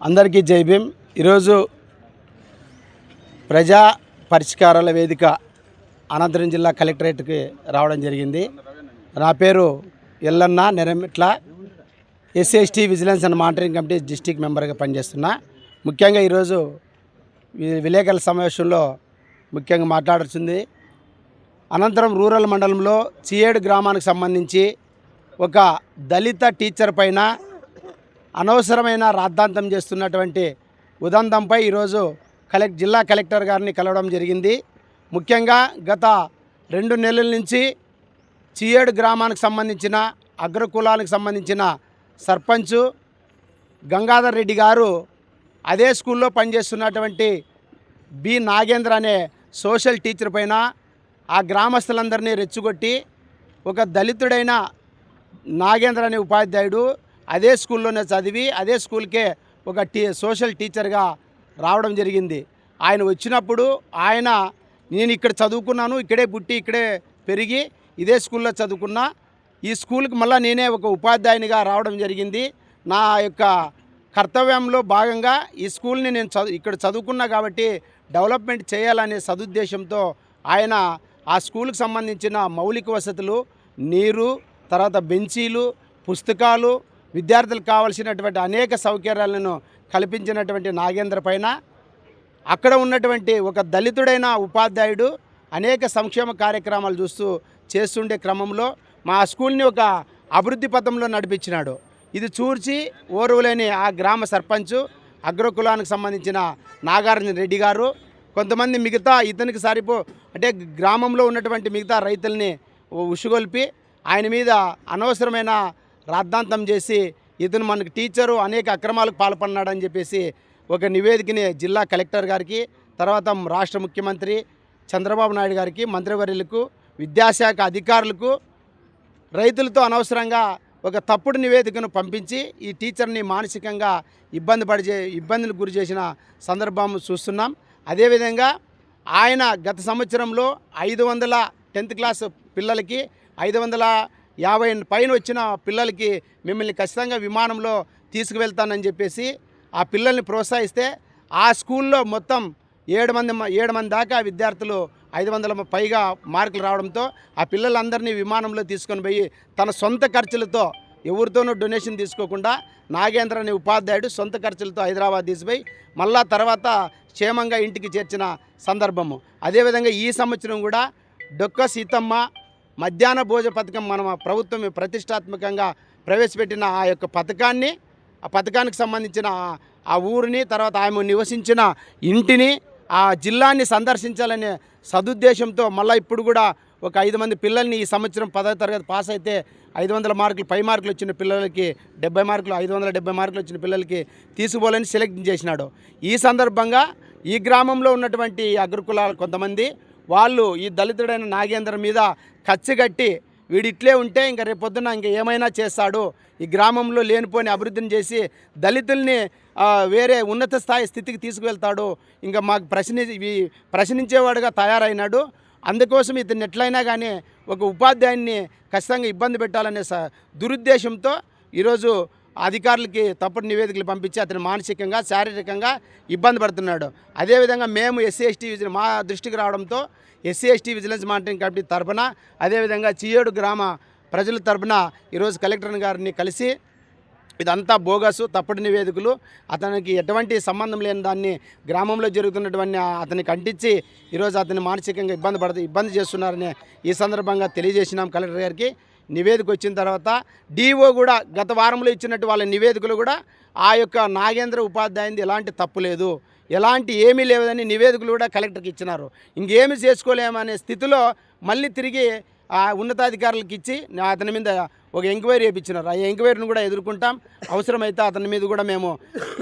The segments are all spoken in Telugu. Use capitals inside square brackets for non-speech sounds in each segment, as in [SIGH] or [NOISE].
అందరికీ జై ఈరోజు ప్రజా పరిష్కారాల వేదిక అనంతరం జిల్లా కలెక్టరేట్కి రావడం జరిగింది. నా పేరు Yellanna Neramitla. SC ST vigilance and monitoring committee district మెంబర్గా పనిచేస్తున్నా. ముఖ్యంగా ఈరోజు విలేకరుల సమావేశంలో ముఖ్యంగా మాట్లాడుతుంది అనంతరం రూరల్ మండలంలో చియేడు గ్రామానికి సంబంధించి ఒక దళిత టీచర్ పైన అనవసరమైన రాద్ధాంతం చేస్తున్నటువంటి ఉదంతంపై ఈరోజు కలెక్ట్ జిల్లా కలెక్టర్ గారిని కలవడం జరిగింది. ముఖ్యంగా గత రెండు నెలల నుంచి చియేడు గ్రామానికి సంబంధించిన అగ్రకులానికి సంబంధించిన సర్పంచు గంగాధర్ రెడ్డి గారు అదే స్కూల్లో పనిచేస్తున్నటువంటి బి నాగేంద్ర అనే సోషల్ టీచర్ పైన ఆ గ్రామస్తులందరినీ రెచ్చగొట్టి ఒక దళితుడైన నాగేంద్ర అనే ఉపాధ్యాయుడు అదే స్కూల్లోనే చదివి అదే స్కూల్కే ఒక టీ సోషల్ టీచర్గా రావడం జరిగింది. ఆయన వచ్చినప్పుడు ఆయన నేను ఇక్కడ చదువుకున్నాను ఇక్కడే పుట్టి ఇక్కడే పెరిగి ఇదే స్కూల్లో చదువుకున్నా ఈ స్కూల్కి మళ్ళీ నేనే ఒక ఉపాధ్యాయునిగా రావడం జరిగింది. నా యొక్క కర్తవ్యంలో భాగంగా ఈ స్కూల్ని నేను చదువు ఇక్కడ చదువుకున్నా కాబట్టి డెవలప్మెంట్ చేయాలనే సదుద్దేశంతో ఆయన ఆ స్కూల్కి సంబంధించిన మౌలిక వసతులు నీరు తర్వాత బెంచీలు పుస్తకాలు విద్యార్థులకు కావాల్సినటువంటి అనేక సౌకర్యాలను కల్పించినటువంటి నాగేంద్ర పైన. అక్కడ ఉన్నటువంటి ఒక దళితుడైన ఉపాధ్యాయుడు అనేక సంక్షేమ కార్యక్రమాలు చూస్తూ చేస్తుండే క్రమంలో మా స్కూల్ని ఒక అభివృద్ధి పథంలో నడిపించినాడు. ఇది చూర్చి ఓరువులేని ఆ గ్రామ సర్పంచ్ అగ్రకులానికి సంబంధించిన నాగార్జున రెడ్డి గారు కొంతమంది మిగతా ఇతనికి సరిపో అంటే గ్రామంలో ఉన్నటువంటి మిగతా రైతుల్ని ఉషుగొల్పి ఆయన మీద అనవసరమైన రాద్ధాంతం చేసి ఇతను మనకు టీచరు అనేక అక్రమాలకు పాల్పడినాడని చెప్పేసి ఒక నివేదికని జిల్లా కలెక్టర్ గారికి తర్వాత రాష్ట్ర ముఖ్యమంత్రి చంద్రబాబు నాయుడు గారికి మంత్రివర్యులకు విద్యాశాఖ అధికారులకు రైతులతో అనవసరంగా ఒక తప్పుడు నివేదికను పంపించి ఈ టీచర్ని మానసికంగా ఇబ్బంది పడిచే ఇబ్బందులకు గురి చేసిన సందర్భం చూస్తున్నాం. అదేవిధంగా ఆయన గత సంవత్సరంలో ఐదు వందల టెన్త్ క్లాస్ పిల్లలకి ఐదు వందల యాభై పైన వచ్చిన పిల్లలకి మిమ్మల్ని ఖచ్చితంగా విమానంలో తీసుకువెళ్తానని చెప్పేసి ఆ పిల్లల్ని ప్రోత్సహిస్తే ఆ స్కూల్లో మొత్తం ఏడు మంది ఏడు మంది దాకా విద్యార్థులు ఐదు వందల పైగా మార్కులు రావడంతో ఆ పిల్లలందరినీ విమానంలో తీసుకొని పోయి తన సొంత ఖర్చులతో ఎవరితోనూ డొనేషన్ తీసుకోకుండా నాగేంద్ర అనే ఉపాధ్యాయుడు సొంత ఖర్చులతో హైదరాబాద్ తీసిపోయి మళ్ళా తర్వాత క్షేమంగా ఇంటికి చేర్చిన సందర్భము. అదేవిధంగా ఈ సంవత్సరం కూడా డొక్క సీతమ్మ మధ్యాహ్న భోజన పథకం మన ప్రభుత్వం ప్రతిష్టాత్మకంగా ప్రవేశపెట్టిన ఆ యొక్క పథకాన్ని ఆ పథకానికి సంబంధించిన ఆ ఊరిని తర్వాత ఆమె నివసించిన ఇంటిని ఆ జిల్లాని సందర్శించాలనే సదుద్దేశంతో మళ్ళీ ఇప్పుడు కూడా ఒక ఐదు మంది పిల్లల్ని ఈ సంవత్సరం పదవ తరగతి పాస్ అయితే ఐదు వందల మార్కులు పై మార్కులు వచ్చిన పిల్లలకి డెబ్బై మార్కులు ఐదు వందల డెబ్బై మార్కులు వచ్చిన పిల్లలకి తీసుకోవాలని సెలెక్ట్ చేసినాడు. ఈ సందర్భంగా ఈ గ్రామంలో ఉన్నటువంటి అగ్రకులాలు అగ్రకులాల కొంతమంది వాళ్ళు ఈ దళితుడైన నాగేంద్ర మీద కచ్చిగట్టి వీడు ఇట్లే ఉంటే ఇంకా రేపొద్దున ఇంకా ఏమైనా చేస్తాడు. ఈ గ్రామంలో లేనిపోని అభివృద్ధిని చేసి దళితుల్ని వేరే ఉన్నత స్థాయి స్థితికి తీసుకువెళ్తాడు. ఇంకా మాకు ప్రశ్ని ప్రశ్నించేవాడుగా తయారైనాడు. అందుకోసం ఇతను ఎట్లయినా కానీ ఒక ఉపాధ్యాయున్ని ఖచ్చితంగా ఇబ్బంది పెట్టాలనే స దురుద్దేశంతో ఈరోజు అధికారులకి తప్పుడు నివేదికలు పంపించి అతను మానసికంగా శారీరకంగా ఇబ్బంది పడుతున్నాడు. అదేవిధంగా మేము ఎస్సీ ఎస్టీ విజిలెన్స్ మా దృష్టికి రావడంతో SC ST vigilance monitoring committee తరపున అదేవిధంగా చియోడు గ్రామ ప్రజల తరపున ఈరోజు కలెక్టర్ గారిని కలిసి ఇదంతా బోగసు తప్పుడు నివేదికలు అతనికి ఎటువంటి సంబంధం లేని దాన్ని గ్రామంలో జరుగుతున్నటువంటి అతనికి అంటించి ఈరోజు అతన్ని మానసికంగా ఇబ్బంది పడుతూ ఇబ్బంది చేస్తున్నారని ఈ సందర్భంగా తెలియజేసినాం కలెక్టర్ గారికి. నివేదిక వచ్చిన తర్వాత డిఓ కూడా గత వారంలో ఇచ్చినట్టు వాళ్ళ నివేదికలు కూడా ఆ యొక్క నాగేంద్ర ఉపాధ్యాయుంది ఎలాంటి తప్పు లేదు. ఎలాంటి ఏమీ లేదని నివేదికలు కూడా కలెక్టర్కి ఇచ్చినారు. ఇంకేమి చేసుకోలేమనే స్థితిలో మళ్ళీ తిరిగి ఆ ఉన్నతాధికారులకు ఇచ్చి అతని మీద ఒక ఎంక్వైరీ చేయించినారు ఆ ఎంక్వైరీని కూడా ఎదుర్కొంటాం. అవసరమైతే అతని మీద కూడా మేము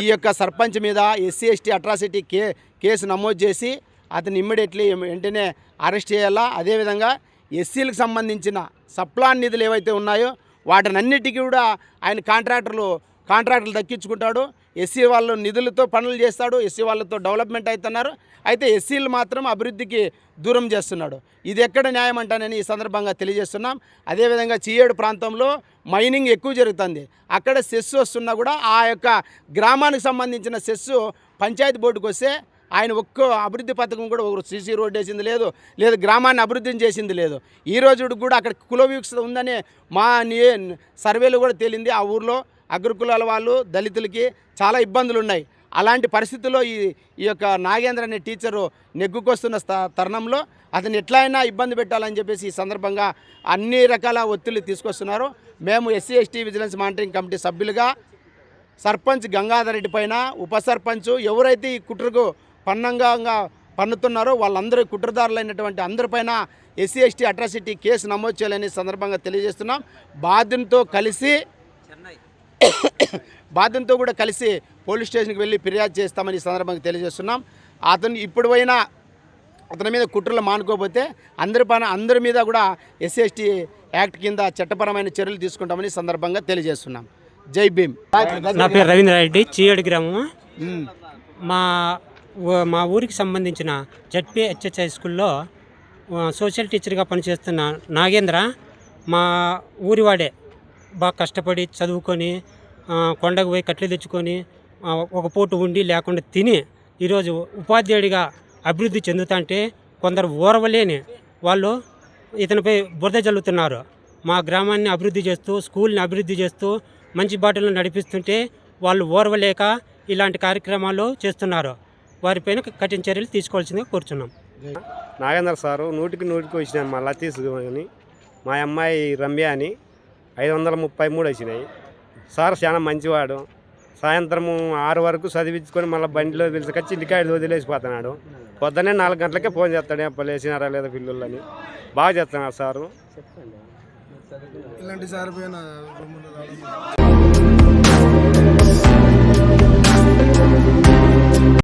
ఈ యొక్క సర్పంచ్ మీద ఎస్సీ ఎస్టీ అట్రాసిటీ కే కేసు నమోదు చేసి అతను ఇమ్మీడియట్లీ వెంటనే అరెస్ట్ చేయాలా? అదేవిధంగా ఎస్సీలకు సంబంధించిన సప్లాన్ నిధులు ఏవైతే ఉన్నాయో వాటినన్నిటికీ కూడా ఆయన కాంట్రాక్టర్లు కాంట్రాక్టులు దక్కించుకుంటాడు. ఎస్సీ వాళ్ళు నిధులతో పనులు చేస్తాడు. ఎస్సీ వాళ్ళతో డెవలప్మెంట్ అవుతున్నారు. అయితే ఎస్సీలు మాత్రం అభివృద్ధికి దూరం చేస్తున్నాడు. ఇది ఎక్కడ న్యాయం అంటానని ఈ సందర్భంగా తెలియజేస్తున్నాం. అదేవిధంగా చీయేడు ప్రాంతంలో మైనింగ్ ఎక్కువ జరుగుతుంది. అక్కడ సెస్ వస్తున్నా కూడా ఆ యొక్క గ్రామానికి సంబంధించిన సెస్ పంచాయతీ బోర్డుకు వస్తే ఆయన ఒక్క అభివృద్ధి పథకం కూడా ఒకరు సీసీ రోడ్డు వేసింది లేదు లేదు గ్రామాన్ని అభివృద్ధిని చేసింది లేదు. ఈ రోజు కూడా అక్కడ కులవీక్షత ఉందని మా సర్వేలు కూడా తేలింది. ఆ ఊర్లో అగ్రకులాల వాళ్ళు దళితులకి చాలా ఇబ్బందులు ఉన్నాయి. అలాంటి పరిస్థితుల్లో ఈ ఈ యొక్క నాగేంద్ర అనే టీచరు నెగ్గుకొస్తున్న తరుణంలో అతను ఎట్లా అయినా ఇబ్బంది పెట్టాలని చెప్పేసి ఈ సందర్భంగా అన్ని రకాల ఒత్తిళ్ళు తీసుకొస్తున్నారు. మేము SC ST vigilance monitoring committee సభ్యులుగా సర్పంచ్ గంగాధర్ రెడ్డి పైన ఉప సర్పంచ్ ఎవరైతే ఈ కుట్రకు పన్నంగా పన్నుతున్నారో. వాళ్ళందరూ కుట్రదారులైనటువంటి అందరిపైన ఎస్సీ ఎస్టీ అట్రాసిటీ కేసు నమోదు చేయాలని సందర్భంగా తెలియజేస్తున్నాం. బాధ్యునితో కలిసి [COUGHS] బాధ్యంతో కూడా కలిసి పోలీస్ స్టేషన్కి వెళ్ళి ఫిర్యాదు చేస్తామని సందర్భంగా తెలియజేస్తున్నాం. అతను ఇప్పుడు పోయినా అతని మీద కుట్రలు మానుకోకపోతే అందరి పైన అందరి మీద కూడా ఎస్సీ ఎస్టీ యాక్ట్ కింద చట్టపరమైన చర్యలు తీసుకుంటామని సందర్భంగా తెలియజేస్తున్నాం. జై భీమ్. నా పేరు రవీంద్రారెడ్డి చీయడి గ్రామము మా మా ఊరికి సంబంధించిన జడ్పీ హై స్కూల్లో సోషల్ టీచర్గా పనిచేస్తున్న నాగేంద్ర మా ఊరివాడే. బాగా కష్టపడి చదువుకొని కొండకు పోయి కట్లు తెచ్చుకొని ఒక పూట ఉండి లేకుండా తిని ఈరోజు ఉపాధ్యాయుడిగా అభివృద్ధి చెందుతుంటే కొందరు ఓరవలేని వాళ్ళు ఇతనిపై బురద జల్లుతున్నారు. మా గ్రామాన్ని అభివృద్ధి చేస్తూ స్కూల్ని అభివృద్ధి చేస్తూ మంచి బాటలో నడిపిస్తుంటే వాళ్ళు ఓర్వలేక ఇలాంటి కార్యక్రమాలు చేస్తున్నారు. వారిపైన కఠిన చర్యలు తీసుకోవాల్సిందిగా కోరుచున్నాం. నాగేంద్ర సారు నూటికి నూటికి వచ్చినాయి మా లతీష్ అని మా అమ్మాయి రమ్య అని ఐదు వందల ముప్పై మూడు వచ్చినాయి. సార్ చాలా మంచివాడు. సాయంత్రము ఆరు వరకు చదివించుకొని మళ్ళీ బండిలో పిలుచుకొచ్చి ఇంటికాడ వదిలేసిపోతున్నాడు. పొద్దున్నే నాలుగు గంటలకే ఫోన్ చేస్తాడు ఎప్పుడు లేచినారా లేదా పిల్లలని బాగా చేస్తున్నాడు సారు. ఇలాంటి సార్